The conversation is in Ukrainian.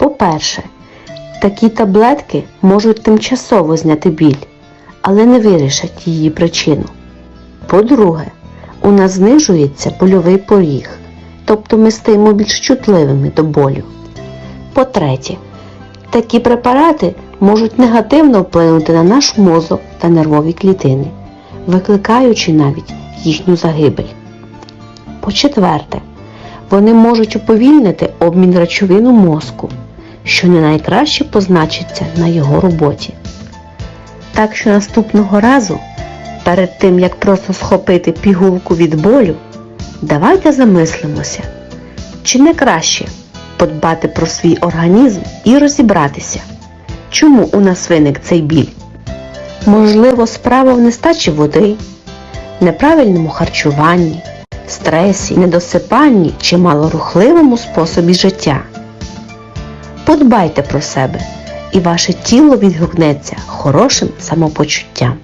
По-перше, такі таблетки можуть тимчасово зняти біль, але не вирішать її причину. По-друге, у нас знижується больовий поріг, тобто ми стаємо більш чутливими до болю. По-третє, такі препарати можуть негативно вплинути на наш мозок та нервові клітини, викликаючи навіть їхню загибель. По-четверте, вони можуть уповільнити обмін речовин у мозку, що не найкраще позначиться на його роботі. Так що наступного разу, перед тим як просто схопити пігулку від болю, давайте замислимося, чи не краще подбати про свій організм і розібратися, чому у нас виник цей біль. Можливо, справа в нестачі води, неправильному харчуванні, стресі, недосипанні чи малорухливому способі життя. Подбайте про себе, і ваше тіло відгукнеться хорошим самопочуттям.